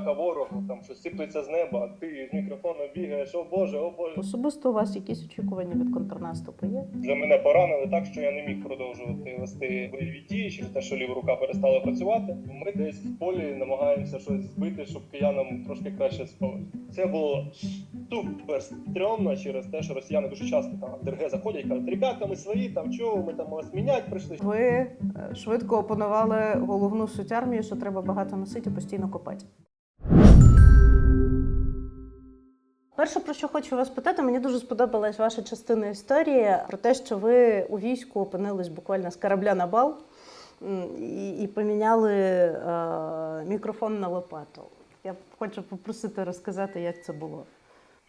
подяка ворогу, там щось сиплеться з неба, а ти з мікрофоном бігаєш, о Боже, о Боже. Особисто у вас якісь очікування від контрнаступу є? Для мене поранили так, що я не міг продовжувати вести бойові дії через те, що ліва рука перестала працювати. Ми десь в полі намагаємося щось збити, щоб киянам трошки краще спалося. Це було супер стрьомно через те, що росіяни дуже часто там ДРГ заходять, кажуть, ребята, ми свої, там чого, ми там вас міняти прийшли. Ви е, швидко опанували головну суть армії, що треба багато носити і постійно копати. Перше, про що хочу вас питати, мені дуже сподобалась ваша частина історії про те, що ви у війську опинились буквально з корабля на бал і, і поміняли е, мікрофон на лопату. Я хочу попросити розказати, як це було.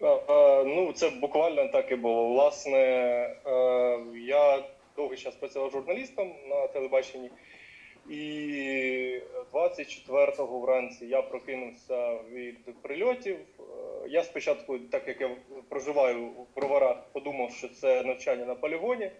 А, а, Ну, це буквально так і було. Власне, е, я довгий час працював журналістом на телебаченні, і 24-го вранці я прокинувся від прильотів. Е, Я спочатку, так як я проживаю в броварах, подумав, що це навчання на полігоні.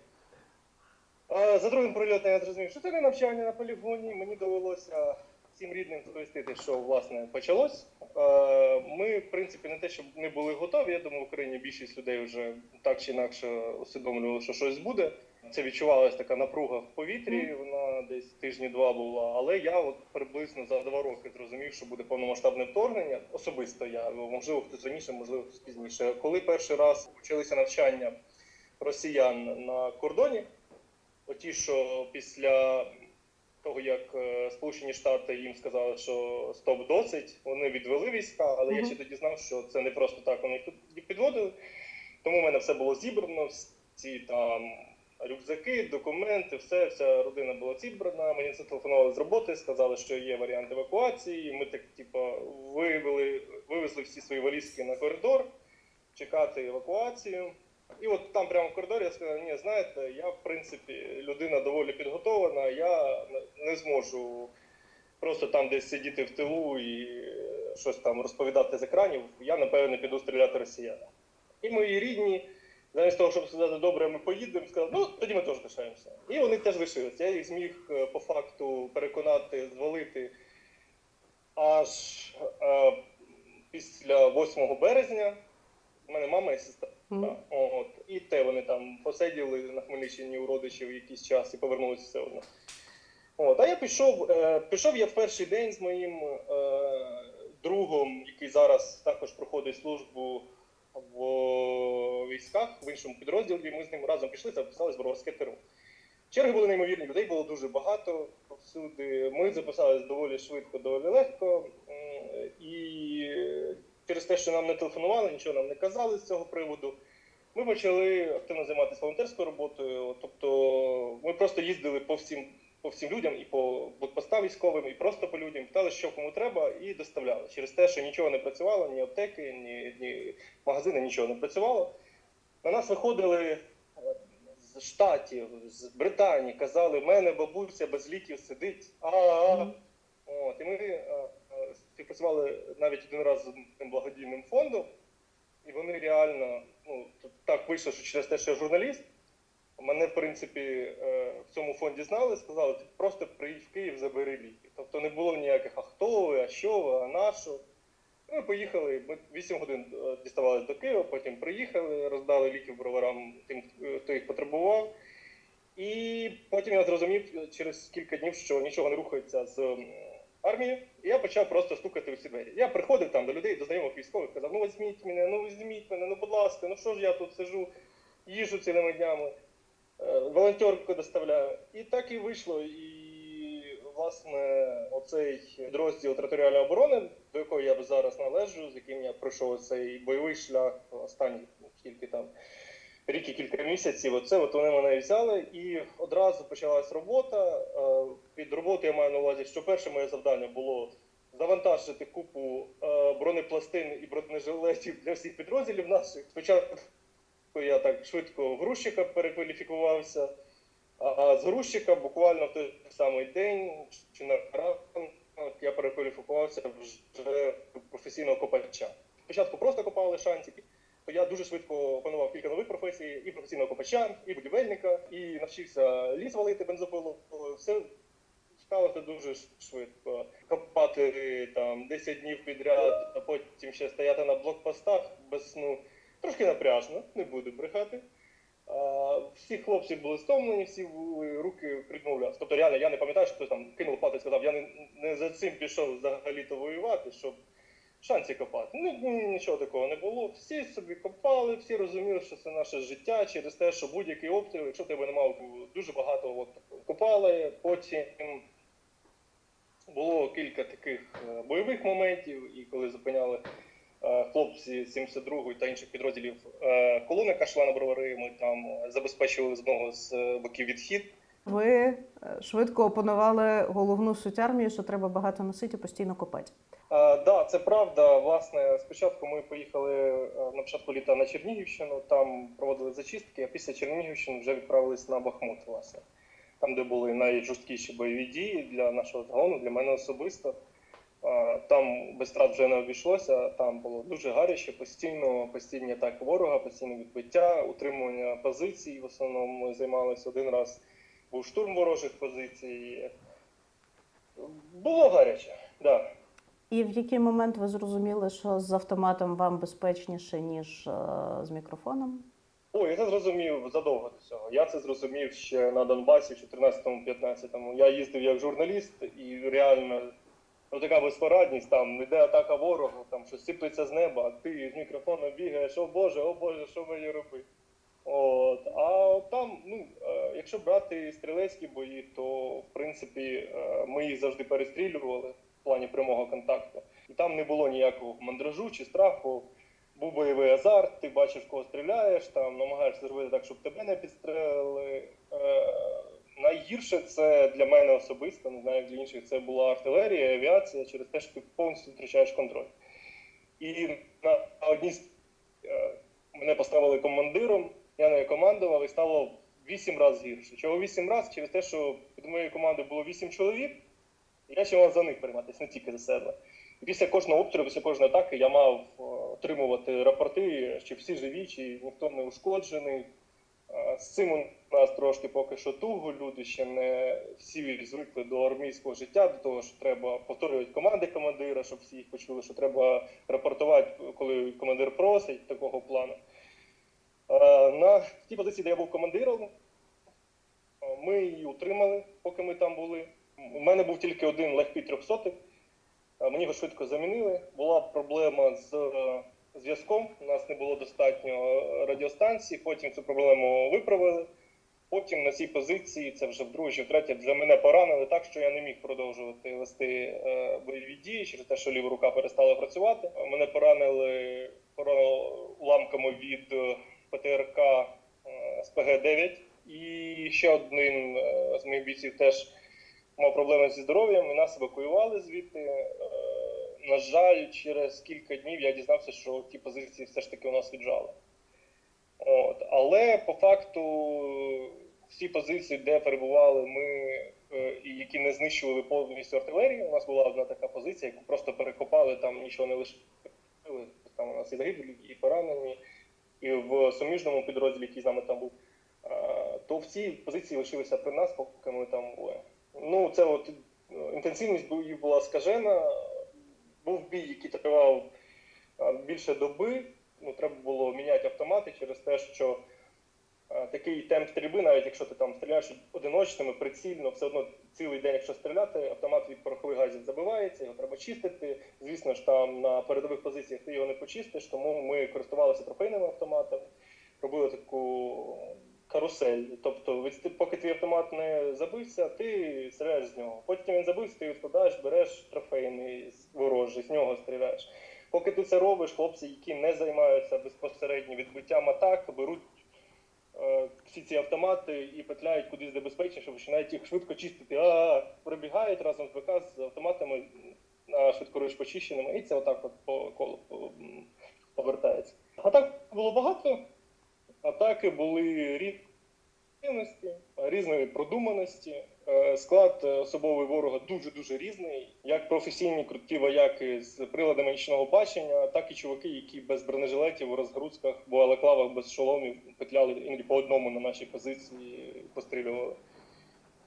А за другим прильотом я зрозумів, що це не навчання на полігоні. Мені довелося всім рідним сповістити, що власне почалось. Е, Ми, в принципі, не те, щоб не були готові. Я думаю, в Україні більшість людей вже так чи інакше усвідомлювали, що щось буде. Це відчувалася така напруга в повітрі. Вона десь тижні два була. Але я от приблизно за два роки зрозумів, що буде повномасштабне вторгнення. Особисто я можливо хтось раніше, можливо хтось пізніше. Коли перший раз почалися навчання росіян на кордоні, оті, що після того, як е, Сполучені Штати їм сказали, що стоп досить, вони відвели війська, але я ще тоді знав, що це не просто так вони тут підводили. Тому в мене все було зібрано, всі там рюкзаки, документи, все, вся родина була зібрана. Мені зателефонували з роботи, сказали, що є варіант евакуації. Ми так, типу, вивели, вивезли всі свої валізки на коридор, чекати евакуацію. І от там прямо в коридорі я сказав, ні, знаєте, я в принципі людина доволі підготовлена, я не- зможу просто там десь сидіти в тилу і е, щось там розповідати з екранів. Я напевне піду стріляти росіяна. І мої рідні, замість того, щоб сказати, добре, ми поїдемо, сказали, ну тоді ми теж лишаємося. І вони теж лишилися. Я їх зміг е, по факту переконати, звалити аж е, після 8 березня. У мене мама і сестра. Так, От. І те вони там посиділи на Хмельниччині у родичів якийсь час і повернулися все одно. От. А я пішов, е, пішов я в перший день з моїм е, другом, який зараз також проходить службу в військах в іншому підрозділі. Ми з ним разом пішли, записались в Броварське. Черги були неймовірні, людей було дуже багато повсюди. Ми записались доволі швидко, доволі легко. І через те, що нам не телефонували, нічого нам не казали з цього приводу. Ми почали активно займатися волонтерською роботою. Тобто ми просто їздили по всім, по всім людям і по блокпостам військовим, і просто по людям, питали, що кому треба, і доставляли. Через те, що нічого не працювало, ні аптеки, ні, ні магазини, нічого не працювало. На нас виходили е, з Штатів, з Британії, казали, в мене бабуся без ліків сидить. А-а-а. От, і ми е, е, співпрацювали навіть один раз з одним благодійним фондом, і вони реально, ну так вийшло, що через те, що я журналіст, мене, в принципі, е, в цьому фонді знали, сказали, просто приїдь в Київ, забери ліки. Тобто не було ніяких, а хто ви, а що ви, а на що. Ми поїхали, ми 8 годин е, діставалися до Києва, потім приїхали, роздали ліки броварам тим, е, хто їх потребував. І потім я зрозумів через кілька днів, що нічого не рухається з м, армією, і я почав просто стукати у двері. Я приходив там до людей, до знайомих військових, казав, ну візьміть мене, ну візьміть мене, ну будь ласка, ну що ж я тут сижу, їжу цілими днями, волонтерку доставляю. І так і вийшло. І власне оцей підрозділ територіальної оборони, до якого я зараз належу, з яким я пройшов цей бойовий шлях останні скільки там рік і кілька місяців. Оце от вони мене взяли, і одразу почалась робота. Е, Під роботою я маю на увазі, що перше моє завдання було завантажити купу е, бронепластин і бронежилетів для всіх підрозділів наших. Спочатку я так швидко в грузчика перекваліфікувався. А з грузчика буквально в той самий день чи на ранок я перекваліфікувався вже професійного копача. Спочатку просто копали шантики, то я дуже швидко опанував кілька нових професій: і професійного копача, і будівельника, і навчився ліс валити бензопилу. Все спускалися дуже швидко. Копати там 10 днів підряд, а потім ще стояти на блокпостах без сну. Трошки напряжно, не буду брехати. Всі хлопці були стомлені, всі руки відмовлялися. Тобто реально я не пам'ятаю, що хтось там кинув лопату і сказав, я не, не за цим пішов взагалі-то воювати, щоб шансі копати. Ну, ні- нічого такого не було. Всі собі копали, всі розуміли, що це наше життя через те, що будь-який обстріл, якщо тебе немає дуже багато от, копали, потім було кілька таких е, бойових моментів, і коли зупиняли хлопці 72-ї та інших підрозділів е, колони йшла на бровари, ми там е, забезпечували з одного з е, боків відхід. Ви е, швидко опанували головну суть армії, що треба багато носити і постійно копати. Так, да, це правда. Власне, спочатку ми поїхали е, на початку літа на Чернігівщину, там проводили зачистки, а після Чернігівщини вже відправились на Бахмут, власне, там, де були найжорсткіші бойові дії для нашого загону, для мене особисто. Там без страт вже не обійшлося. Там було дуже гаряче, постійно постійні атаки ворога, постійне відбиття, утримування позицій. В основному ми займалися один раз. Був штурм ворожих позицій. Було гаряче, так. Да. І в який момент ви зрозуміли, що з автоматом вам безпечніше, ніж е, з мікрофоном? Ой, я це зрозумів задовго до цього. Я це зрозумів ще на Донбасі в 14-15. Я їздив як журналіст, і реально ну, така безпорадність, там йде атака ворогу, там щось сиплеться з неба, а ти з мікрофоном бігаєш, о Боже, о Боже, що мені робити? От. А там, ну, е, якщо брати стрілецькі бої, то в принципі е, ми їх завжди перестрілювали в плані прямого контакту. І там не було ніякого мандражу чи страху був бойовий азарт, ти бачиш, кого стріляєш, там намагаєшся зробити так, щоб тебе не підстрелили. Найгірше це для мене особисто, не знаю, як для інших, це була артилерія, авіація, через те, що ти повністю втрачаєш контроль. І на одній з е, мене поставили командиром, я не командував і стало вісім разів гірше. Чого вісім разів? Через те, що під моєю командою було вісім чоловік, і я ще мав за них прийматися, не тільки за себе. Після кожного обстрілу, після кожної атаки я мав е, отримувати рапорти, чи всі живі, чи ніхто не ушкоджений. Е, З цим у нас трошки поки що туго. Люди ще не всі звикли до армійського життя, до того, що треба повторювати команди командира, щоб всі їх почули, що треба рапортувати, коли командир просить такого плану. Е, На тій позиції, де я був командиром, ми її утримали, поки ми там були. У мене був тільки один легкий трьохсотик. Е, Мені його швидко замінили. Була проблема з е, зв'язком. У нас не було достатньо радіостанцій. Потім цю проблему виправили. Потім на цій позиції, це вже вдруге чи втретє, вже мене поранили так, що я не міг продовжувати вести е, бойові дії через те, що ліва рука перестала працювати. Мене поранили, поранили уламками від е, ПТРК е, СПГ-9. І ще один з моїх бійців теж мав проблеми зі здоров'ям, і нас евакуювали звідти. На жаль, через кілька днів я дізнався, що ті позиції все ж таки у нас віджали. От. Але по факту всі позиції, де перебували ми, е, і які не знищували повністю артилерію, у нас була одна така позиція, яку просто перекопали, там нічого не лишили. Там у нас і загиблі, і поранені, і в суміжному підрозділі, який з нами там був, е, то в цій позиції лишилися при нас, поки ми там були. Ну, це от е, інтенсивність боїв була скажена. Був бій, який тривав більше доби. Ну, треба було міняти автомати через те, що такий темп стрільби, навіть якщо ти там стріляєш одиночними, прицільно, все одно цілий день, якщо стріляти, автомат від порохових газів забивається, його треба чистити. Звісно ж, там на передових позиціях ти його не почистиш, тому ми користувалися трофейними автоматами, робили таку карусель. Тобто, поки твій автомат не забився, ти стріляєш з нього. Потім він забився, ти відкладаєш, береш трофейний ворожий, з нього стріляєш. Поки ти це робиш, хлопці, які не займаються безпосередньо відбиттям атак, беруть е, всі ці автомати і петляють кудись небезпечніше, починають їх швидко чистити. А прибігають разом з БК з автоматами на швидкоруч почищеними, і це отак от по колу повертається. А. Атак було багато. Атаки були різності, різної продуманості. Е, Склад особовий ворога дуже дуже різний. Як професійні круті вояки з приладами нічного бачення, так і чуваки, які без бронежилетів у розгрузках, в балаклавах без шоломів петляли іноді по одному на нашій позиції, пострілювали.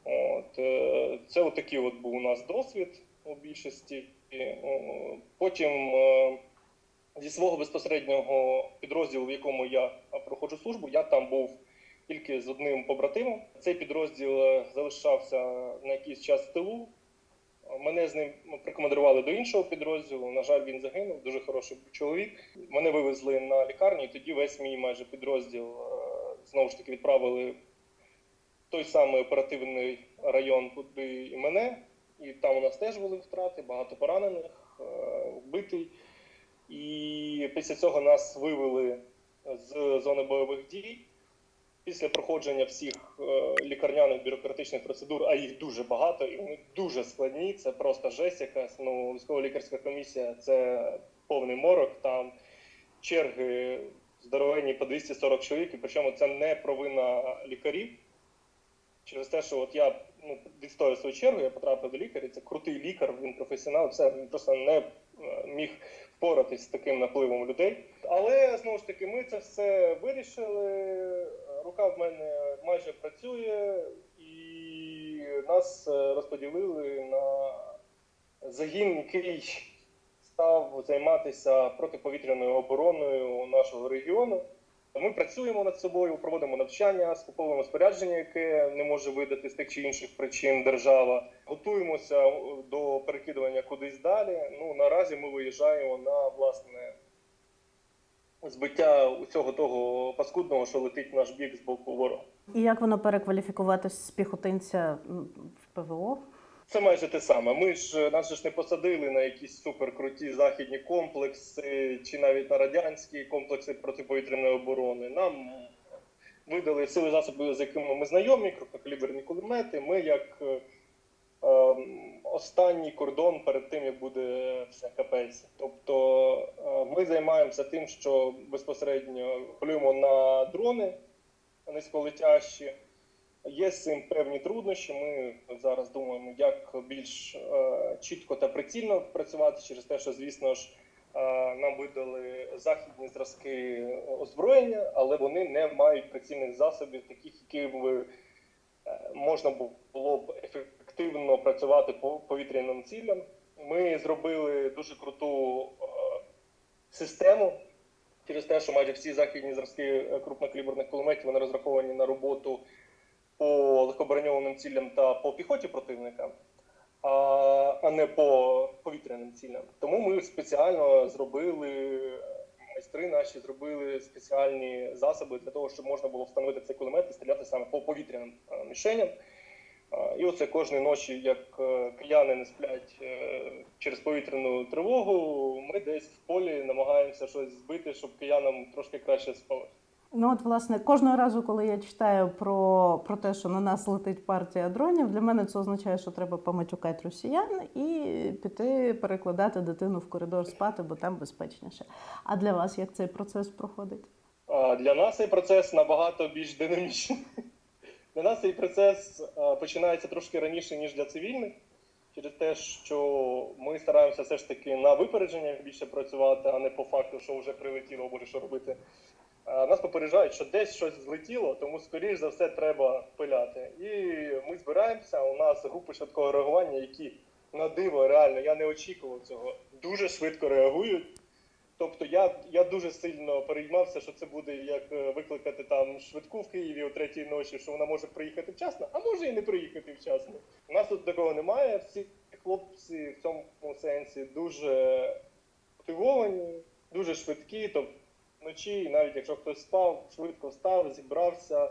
От, е, це отакий от був у нас досвід у більшості. Потім е, зі свого безпосереднього підрозділу, в якому я проходжу службу, я там був тільки з одним побратимом. Цей підрозділ е, залишався на якийсь час в тилу. Мене з ним прикомандирували до іншого підрозділу. На жаль, він загинув. Дуже хороший чоловік. Мене вивезли на лікарню, і тоді весь мій майже підрозділ е, знову ж таки відправили в той самий оперативний район, куди і мене. І там у нас теж були втрати, багато поранених, е, вбитий. І після цього нас вивели з зони бойових дій. Після проходження всіх е, лікарняних бюрократичних процедур, а їх дуже багато, і вони дуже складні. Це просто жесть якась. Ну, військово-лікарська комісія це повний морок. Там черги здоровенні по 240 чоловік, і причому це не провина лікарів. Через те, що от я ну, відстояв свою чергу, я потрапив до лікаря. Це крутий лікар, він професіонал. Це він просто не е, міг впоратись з таким напливом людей. Але знову ж таки, ми це все вирішили. Рука в мене майже працює, і нас е, розподілили на загін, який став займатися протиповітряною обороною нашого регіону. Ми працюємо над собою, проводимо навчання, скуповуємо спорядження, яке не може видати з тих чи інших причин держава. Готуємося до перекидування кудись далі. Ну наразі ми виїжджаємо на власне збиття усього того паскудного, що летить в наш бік з боку ворога. І як воно перекваліфікуватись з піхотинця в ПВО? Це майже те саме. Ми ж нас ж не посадили на якісь суперкруті західні комплекси, чи навіть на радянські комплекси протиповітряної оборони. Нам видали сили засоби, з якими ми знайомі, крупнокаліберні кулемети. Ми як е, останній кордон перед тим, як буде все капець. Тобто е, ми займаємося тим, що безпосередньо полюємо на дрони низьколетящі. Є з цим певні труднощі. Ми зараз думаємо, як більш е, чітко та прицільно працювати через те, що, звісно ж, е, нам видали західні зразки озброєння, але вони не мають прицільних засобів, таких, е, можна було б ефективно працювати по повітряним цілям. Ми зробили дуже круту е, систему через те, що майже всі західні зразки е, крупнокаліберних кулеметів вони розраховані на роботу по легкоброньованим цілям та по піхоті противника, а, не по повітряним цілям. Тому ми спеціально зробили, майстри наші зробили спеціальні засоби для того, щоб можна було встановити цей кулемет і стріляти саме по повітряним е, мішеням. І оце кожної ночі, як е, кияни не сплять е, через повітряну тривогу, ми десь в полі намагаємося щось збити, щоб киянам трошки краще спалося. Ну от, власне, кожного разу, коли я читаю про, про те, що на нас летить партія дронів, для мене це означає, що треба поматюкати росіян і піти перекладати дитину в коридор спати, бо там безпечніше. А для вас як цей процес проходить? Для нас цей процес набагато більш динамічний. Для нас цей процес починається трошки раніше, ніж для цивільних, через те, що ми стараємося все ж таки на випередження більше працювати, а не по факту, що вже прилетіло, боже, що робити. Нас попереджають, що десь щось злетіло, тому скоріш за все треба пиляти. І ми збираємося. У нас групи швидкого реагування, які на диво реально я не очікував цього, дуже швидко реагують. Тобто я, я дуже сильно переймався, що це буде як е, викликати там швидку в Києві о третій ночі, що вона може приїхати вчасно, а може і не приїхати вчасно. У нас тут такого немає. Всі хлопці в цьому сенсі дуже мотивовані, дуже швидкі. Тобто вночі, навіть якщо хтось спав, швидко встав, зібрався,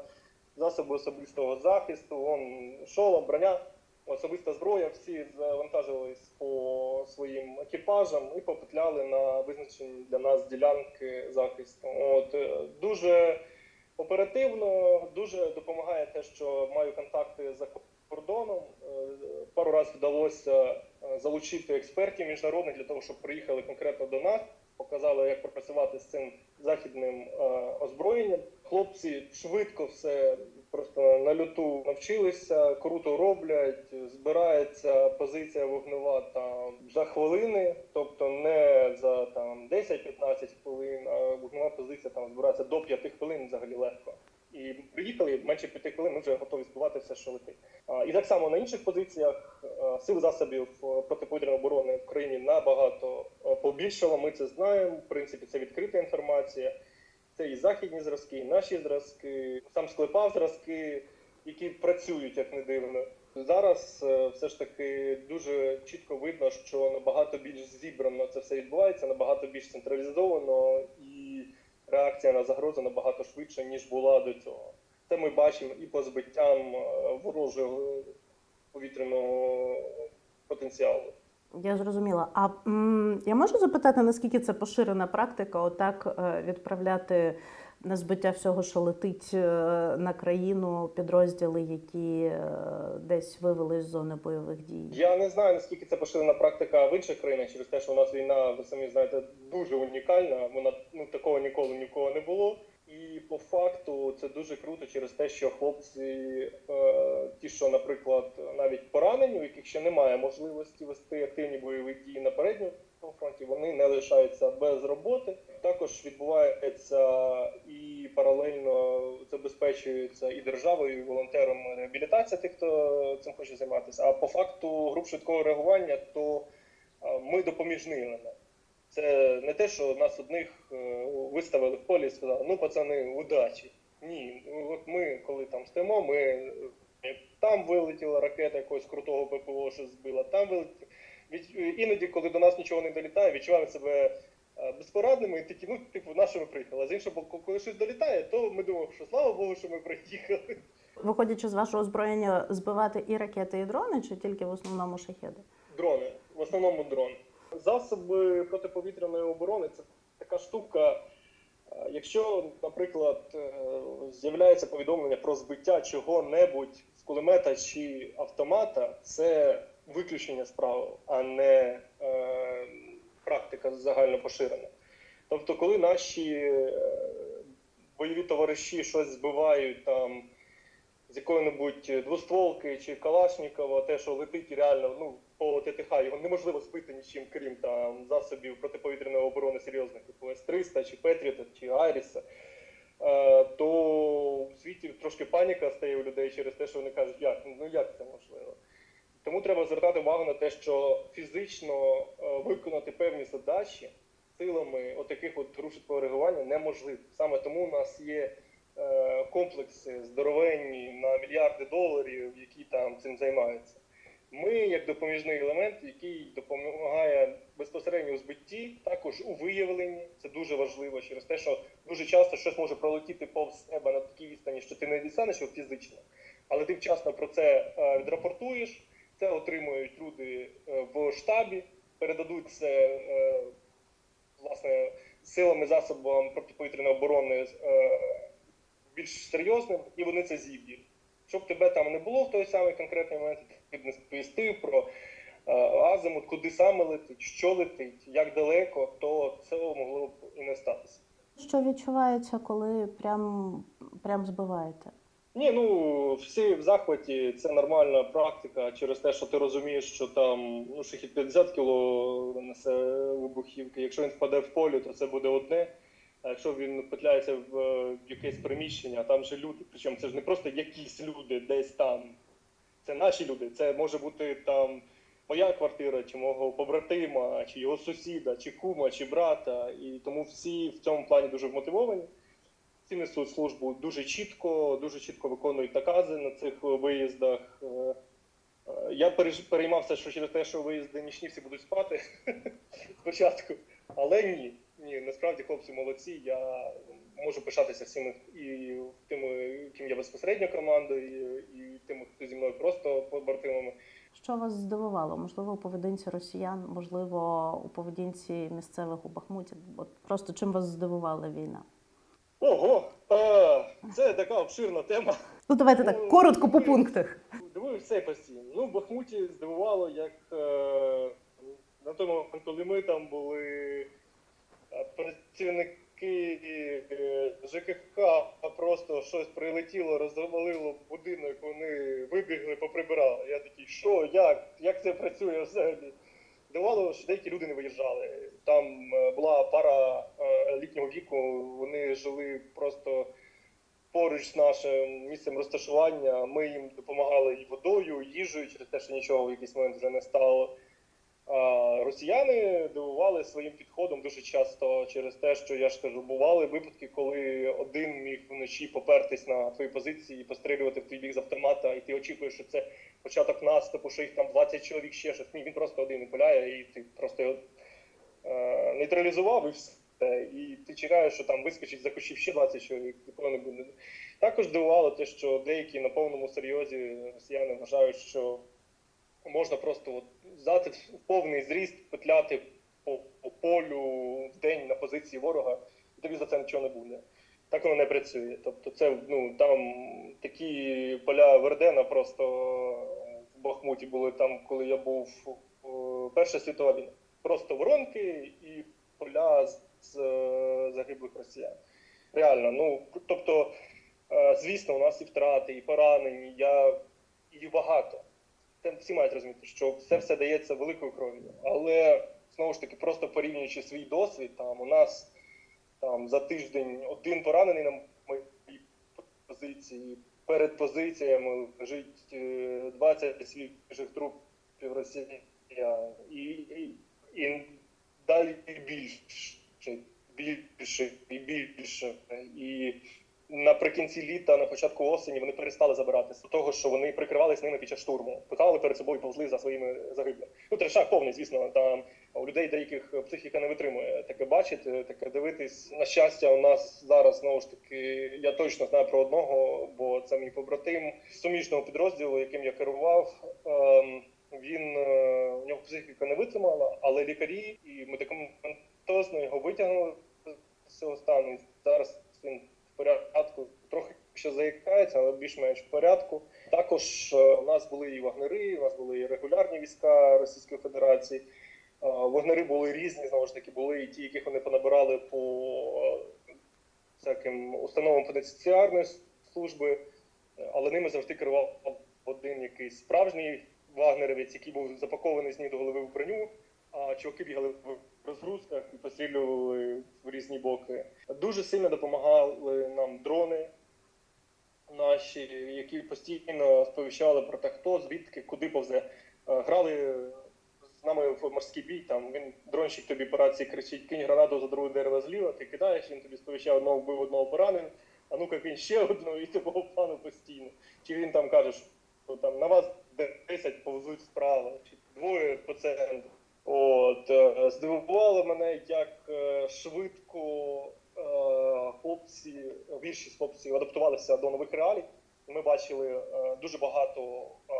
засоби особистого захисту, он, шолом, броня, особиста зброя, всі завантажились по своїм екіпажам і попетляли на визначені для нас ділянки захисту. От е, дуже оперативно, дуже допомагає те, що маю контакти за кордоном. Е, Пару разів вдалося е, залучити експертів міжнародних для того, щоб приїхали конкретно до нас, показали, як пропрацювати з цим західним е, озброєнням. Хлопці швидко все просто на люту навчилися, круто роблять, збирається позиція вогнева там за хвилини, тобто не за там 10-15 хвилин, а вогнева позиція там збирається до 5 хвилин взагалі легко. І приїхали менше п'яти хвилин, ми вже готові збивати все, що летить. І так само на інших позиціях сил засобів протиповітряної оборони в країні набагато побільшало. Ми це знаємо. В принципі, це відкрита інформація. Це і західні зразки, і наші зразки, сам склепав зразки, які працюють як не дивно. Зараз все ж таки дуже чітко видно, що набагато більш зібрано це все відбувається, набагато більш централізовано, реакція на загрозу набагато швидше, ніж була до цього. Це ми бачимо і по збиттям е, ворожого повітряного потенціалу. Я зрозуміла. А м, я можу запитати, наскільки це поширена практика, отак е, відправляти на збиття всього, що летить е, на країну, підрозділи, які е, десь вивели з зони бойових дій? Я не знаю наскільки це поширена практика в інших країнах через те, що у нас війна, ви самі знаєте, дуже унікальна. Вона ну такого ніколи нікого не було. І по факту це дуже круто через те, що хлопці, е, ті, що, наприклад, навіть поранені, у яких ще немає можливості вести активні бойові дії на передньому фронті, вони не лишаються без роботи. Також відбувається і паралельно забезпечується і державою, і волонтером реабілітація тих, хто цим хоче займатися. А по факту груп швидкого реагування, то ми допоміжний елемент. Це не те, що нас одних е, виставили в полі і сказали, ну пацани, удачі. Ні, от ми, коли там стоїмо, ми е, там вилетіла ракета якогось крутого ППО, що збила, там вилетіла. Від, іноді, коли до нас нічого не долітає, відчуваємо себе е, безпорадними і такі, ну, типу, на що ми приїхали. А з іншого боку, коли щось долітає, то ми думаємо, що слава Богу, що ми приїхали. Виходячи з вашого озброєння, збивати і ракети, і дрони, чи тільки в основному шахеди? Дрони, в основному дрони. Засоби протиповітряної оборони це така штука. е, Якщо, наприклад, е, з'являється повідомлення про збиття чого-небудь з кулемета чи автомата, це виключення з правил, а не е, практика загально поширена. Тобто, коли наші е, бойові товариші щось збивають там з якої-небудь двостволки чи Калашнікова, те, що летить реально ну, по ТТХ, його неможливо збити нічим, крім там засобів протиповітряної оборони серйозних, типу С-300 чи Петріта чи Айріса, е, то в світі трошки паніка стає у людей через те, що вони кажуть, як ну як це можливо. Тому треба звертати увагу на те, що фізично е, виконати певні задачі силами отаких от груп швидкого реагування неможливо. Саме тому у нас є е, комплекси здоровенні на мільярди доларів, які там цим займаються. Ми, як допоміжний елемент, який допомагає безпосередньо у збитті, також у виявленні. Це дуже важливо через те, що дуже часто щось може пролетіти повз тебе на такій відстані, що ти не дістанеш його фізично, але ти вчасно про це е, відрапортуєш. Це отримують люди е, в штабі, передадуть це е, власне силами засобами протиповітряної оборони е, більш серйозним, і вони це зіб'ють. Щоб тебе там не було в той самий конкретний момент, ти не сповістив про азимут, куди саме летить, що летить, як далеко, то цього могло б і не статися. Що відчувається, коли прям, прям збиваєте? Ні, ну всі в захваті, це нормальна практика через те, що ти розумієш, що там ну, шахід 50 кіло несе вибухівки. Якщо він впаде в полі, то це буде одне. А якщо він петляється в е, якесь приміщення, там же люди, причому це ж не просто якісь люди десь там. Це наші люди. Це може бути там моя квартира, чи мого побратима, чи його сусіда, чи кума, чи брата. І тому всі в цьому плані дуже вмотивовані. Всі несуть службу дуже чітко, дуже чітко виконують накази на цих виїздах. Е, е, Я переймався, що через те, що виїзди нічні всі будуть спати спочатку. Але ні, ні, насправді хлопці молодці. Я можу пишатися всіми і тими, ким я безпосередньо командою, і тими, хто зі мною просто побратимами. Що вас здивувало? Можливо, у поведінці росіян, можливо, у поведінці місцевих у Бахмуті? От просто чим вас здивувала війна? Ого! е, Це така обширна тема. Ну, давайте так, коротко по пунктах. Дивуюсь все постійно. Ну, в Бахмуті здивувало, як е, на той момент, коли ми там були е, працівники е, ЖКХ, а просто щось прилетіло, розвалило будинок, вони вибігли, поприбирали. Я такий, що, як? Як це працює взагалі? Здивувало, що деякі люди не виїжджали. Там е, була пара е, літнього віку, вони жили просто поруч з нашим місцем розташування. Ми їм допомагали і водою, і їжею, через те, що нічого в якийсь момент вже не стало. Росіяни дивували своїм підходом дуже часто через те, що я ж кажу, бували випадки, коли один міг вночі попертись на твої позиції і пострілювати в твій бік з автомата, і ти очікуєш, що це початок наступу, що їх там 20 чоловік ще щось. Ні, він просто один пуляє, і ти просто його е, нейтралізував і все. І ти чекаєш, що там вискочить за кущів ще 20 чоловік, такого не буде. Також дивувало те, що деякі на повному серйозі росіяни вважають, що можна просто от взяти в повний зріст, петляти по, по полю в день на позиції ворога, і тобі за це нічого не буде. Так воно не працює. Тобто, це ну там такі поля Вердена просто в Бахмуті були там, коли я був о, Перша світова війна. Просто воронки і поля з, з е, загиблих росіян. Реально, ну тобто, е, звісно, у нас і втрати, і поранені, я і багато. Всі мають розуміти, що все все дається великою кров'ю. Але знову ж таки, просто порівнюючи свій досвід, там у нас там за тиждень один поранений на моїй позиції. Перед позиціями лежить е, 20 свіжих трупів росіян. І, і, і далі більше, більше і більше. І наприкінці літа, на початку осені, вони перестали забиратися з того, що вони прикривалися ними під час штурму. Питали перед собою, повзли за своїми загиблими. Ну, трешак повний, звісно, там у людей деяких психіка не витримує таке бачити, таке дивитись. На щастя, у нас зараз знову ж таки, я точно знаю про одного, бо це мій побратим суміжного підрозділу, яким я керував. Ем, він е, у нього психіка не витримала, але лікарі і медикаментозно його витягнули з цього стану. Зараз він порядку, трохи ще заїкається, але більш-менш в порядку. Також е, у нас були і вагнери, у нас були і регулярні війська Російської Федерації. Е, Вагнери були різні, знову ж таки, були і ті, яких вони понабирали по е, всяким установам пенітенціарної служби, але ними завжди керував один якийсь справжній вагнерівець, який був запакований з ніг до голови в броню, а чуваки бігали розгрузках і пострілювали в різні боки. Дуже сильно допомагали нам дрони наші, які постійно сповіщали про те, хто звідки, куди повзе. Е, Грали з нами в морський бій. Там він дронщик тобі по рації кричить: кинь гранату за друге дерево зліва, ти кидаєш, він тобі сповіщає одного вбив, одного поранений, а ну-ка кинь ще одну і такого плану постійно. Чи він там каже, що там на вас 10 повзуть справа, чи двоє по центру. От е, здивувало мене, як е, швидко е, хлопці, більшість хлопців адаптувалися до нових реалій. Ми бачили е, дуже багато е,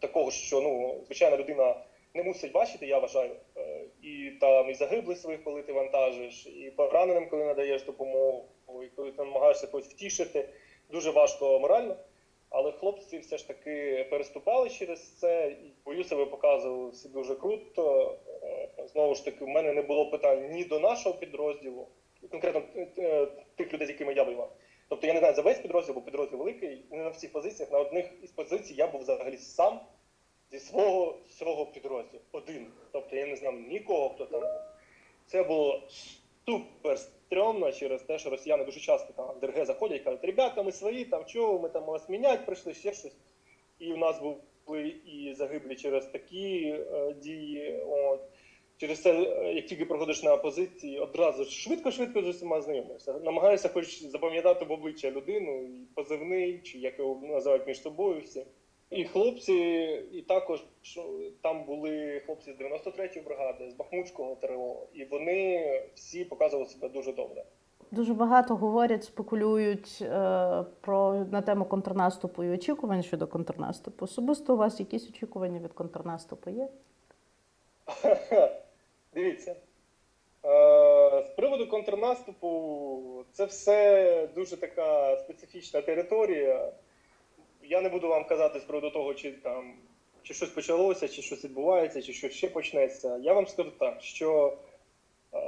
такого, що ну звичайна людина не мусить бачити, я вважаю. Е, І там і загиблих своїх, коли ти вантажиш, і пораненим, коли надаєш допомогу, і коли ти намагаєшся когось втішити, дуже важко морально. Але хлопці все ж таки переступали через це, бою себе показували всі дуже круто. Е, Знову ж таки, в мене не було питань ні до нашого підрозділу, конкретно е, тих людей, з якими я воював. Тобто я не знаю за весь підрозділ, бо підрозділ великий, не на всіх позиціях. На одних із позицій я був взагалі сам зі свого всього підрозділу. Один. Тобто я не знав нікого, хто там був. Це було супер стрьомно через те, що росіяни дуже часто там в ДРГ заходять і кажуть, ребята, ми свої, там чого, ми там вас міняти прийшли, ще щось. І у нас були і загиблі через такі е, дії. От. Через це, е, як тільки проходиш на позиції, одразу швидко-швидко з усіма знайомишся. Намагаєшся хоч запам'ятати в обличчя людину, і позивний, чи як його називають між собою всі. І хлопці, і також там були хлопці з 93-ї бригади, з Бахмутського ТРО, і вони всі показували себе дуже добре. Дуже багато говорять, спекулюють е, про на тему контрнаступу і очікувань щодо контрнаступу. Особисто у вас якісь очікування від контрнаступу є? Дивіться. Е, З приводу контрнаступу, це все дуже така специфічна територія. Я не буду вам казати з приводу того, чи там чи щось почалося, чи щось відбувається, чи щось ще почнеться. Я вам скажу так, що е,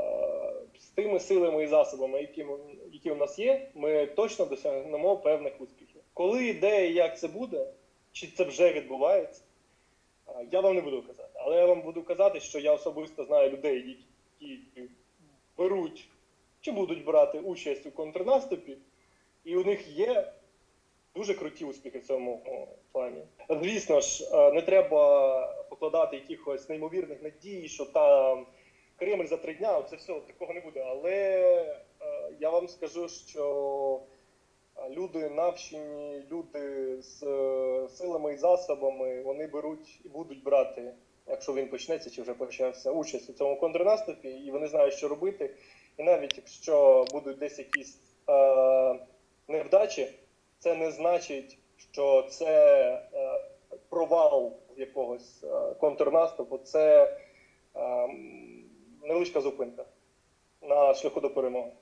тими силами і засобами, які, які у нас є, ми точно досягнемо певних успіхів. Коли, де і як це буде, чи це вже відбувається, я вам не буду казати. Але я вам буду казати, що я особисто знаю людей, які беруть чи будуть брати участь у контрнаступі, І у них є дуже круті успіхи в цьому плані. Звісно ж, е, не треба покладати якихось неймовірних надій, що там Кремль за три дня, це все такого не буде. Але е, я вам скажу, що е, люди навчені, люди з е, силами і засобами, вони беруть і будуть брати, якщо він почнеться чи вже почався, участь у цьому контрнаступі, і вони знають, що робити. І навіть якщо будуть десь якісь невдачі, це не значить, що це провал якогось контрнаступу, це е, невеличка зупинка на шляху до перемоги.